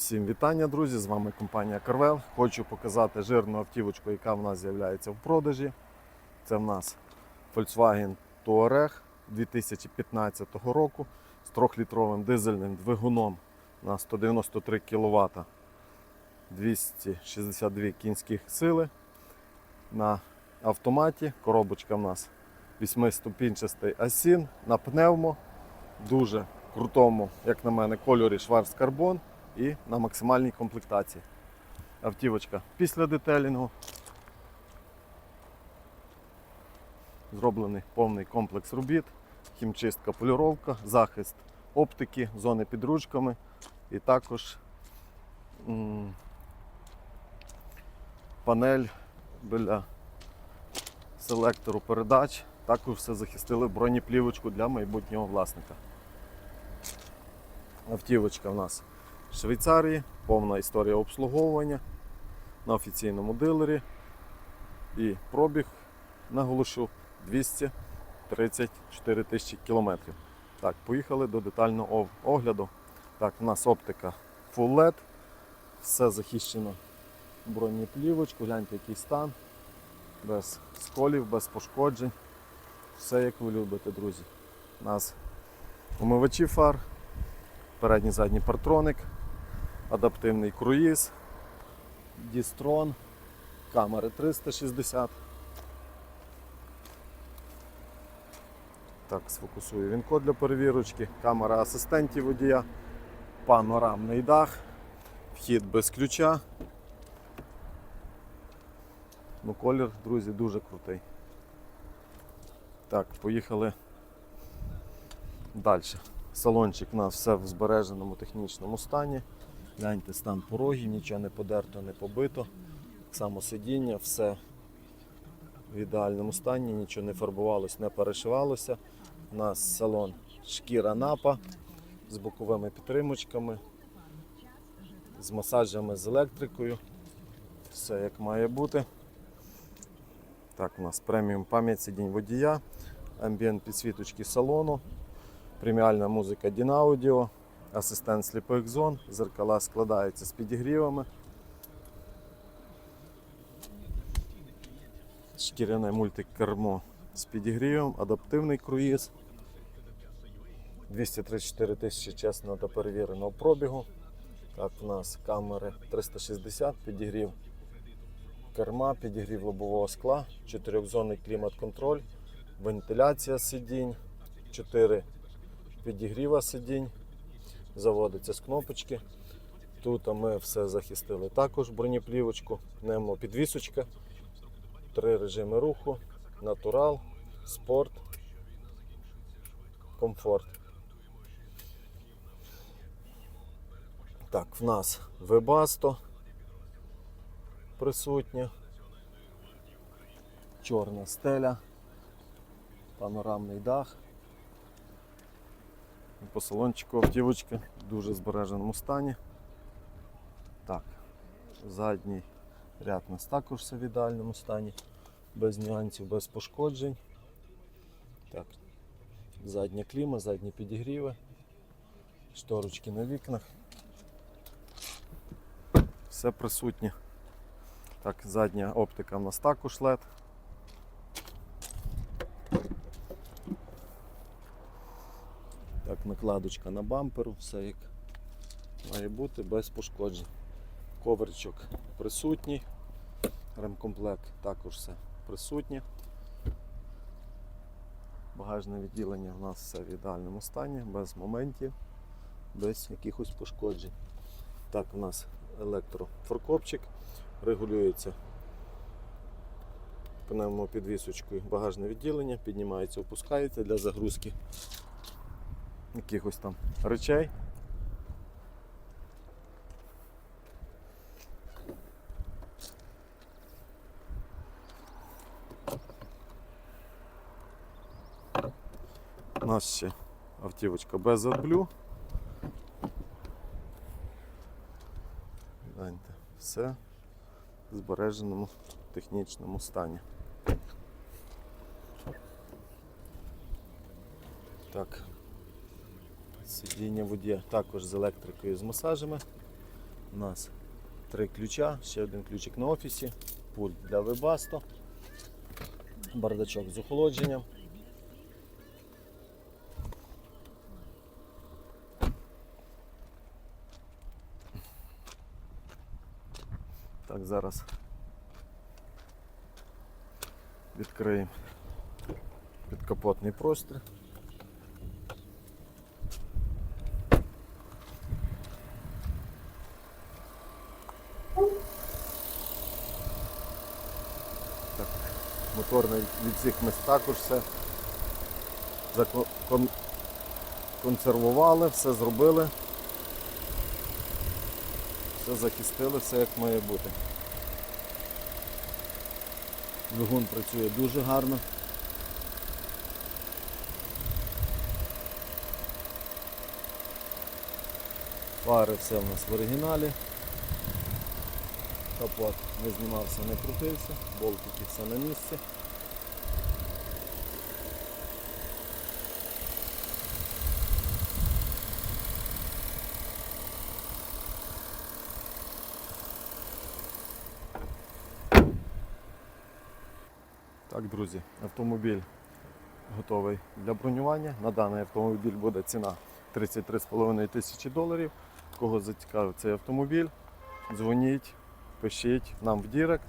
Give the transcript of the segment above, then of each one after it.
Всім вітання, друзі! З вами компанія Carvel. Хочу показати жирну автівочку, яка в нас з'являється в продажі. Це в нас Volkswagen Touareg 2015 року з 3-літровим дизельним двигуном на 193 кВт 262 кінських сили. На автоматі коробочка в нас 8-ступінчастий Асін на пневмо. Дуже крутому, як на мене, кольорі Schwarz Carbon і на максимальній комплектації. Автівочка після детелінгу. Зроблений повний комплекс робіт, хімчистка, полюровка, захист оптики, зони під ручками і також м, панель біля селектору передач. Також все захистили бронеплівочку для майбутнього власника. Автівочка в нас Швейцарії, повна історія обслуговування на офіційному дилері. І пробіг, наголошу, 234 тисячі кілометрів. Так, поїхали до детального огляду. Так, у нас оптика Full LED, все захищено бронеплівочку, гляньте який стан, без сколів, без пошкоджень. Все як ви любите, друзі. У нас умивачі фар, передній задній партроник, адаптивний круїз, дістрон, камери 360. Так, сфокусую він код для перевірочки, камера асистентів водія, панорамний дах, вхід без ключа. Ну, колір, друзі, дуже крутий. Так, поїхали далі. Салончик у нас все в збереженому технічному стані. Гляньте стан порогів, нічого не подерто, не побито. Так само сидіння, все в ідеальному стані, нічого не фарбувалося, не перешивалося. У нас салон шкіра напа з боковими підтримочками, з масажами з електрикою. Все як має бути. Так, у нас преміум пам'ять сидінь водія, амбієнт підсвіточки салону, преміальна музика Dinaaudio, асистент сліпих зон, зеркала складаються з підігрівами. Шкіряне мультикермо з підігрівом, адаптивний круїз. 234 тисячі чесного та перевіреного пробігу. Так, у нас камери 360, підігрів керма, підігрів лобового скла, чотирьохзонний клімат-контроль, вентиляція сидінь, 4 підігріва сидінь, заводиться з кнопочки. Тут ми все захистили також бронеплівочку, немо підвісочка, три режими руху, натурал, спорт, комфорт. Так, в нас Webasto присутня, чорна стеля, панорамний дах. По салончику автівочка в дуже збереженому стані. Так, задній ряд у нас також все в ідеальному стані, без нюансів, без пошкоджень. Так, задня кліма, задні підігріви, шторочки на вікнах. Все присутнє. Так, задня оптика в нас також LED. Так, накладочка на бамперу, все як має бути без пошкоджень. Коверчок присутній, ремкомплект також все присутнє. Багажне відділення у нас все в ідеальному стані, без моментів, без якихось пошкоджень. Так, у нас електрофоркопчик, регулюється пневмопідвісочкою багажне відділення, піднімається, опускається для загрузки якихось там речей. У нас ще автівочка без AdBlue. Гляньте, все в збереженому технічному стані. Так, Сидіння водія також з електрикою з масажами. У нас три ключа, ще один ключик на офісі, пульт для Webasto, бардачок з охолодженням. Так, зараз відкриємо підкапотний простір. Так, моторний відсік ми також все консервували, все зробили. Все захистили, все як має бути. Двигун працює дуже гарно. Фари все в нас в оригіналі. Капот не знімався, не крутився, болтики все на місці. Так, друзі, автомобіль готовий для бронювання. На даний автомобіль буде ціна 33,5 тисячі доларів. Кого зацікавив цей автомобіль, дзвоніть, пишіть нам в Дірект.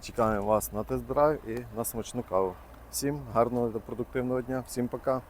Чекаємо вас на тест-драйв і на смачну каву. Всім гарного та продуктивного дня, всім пока.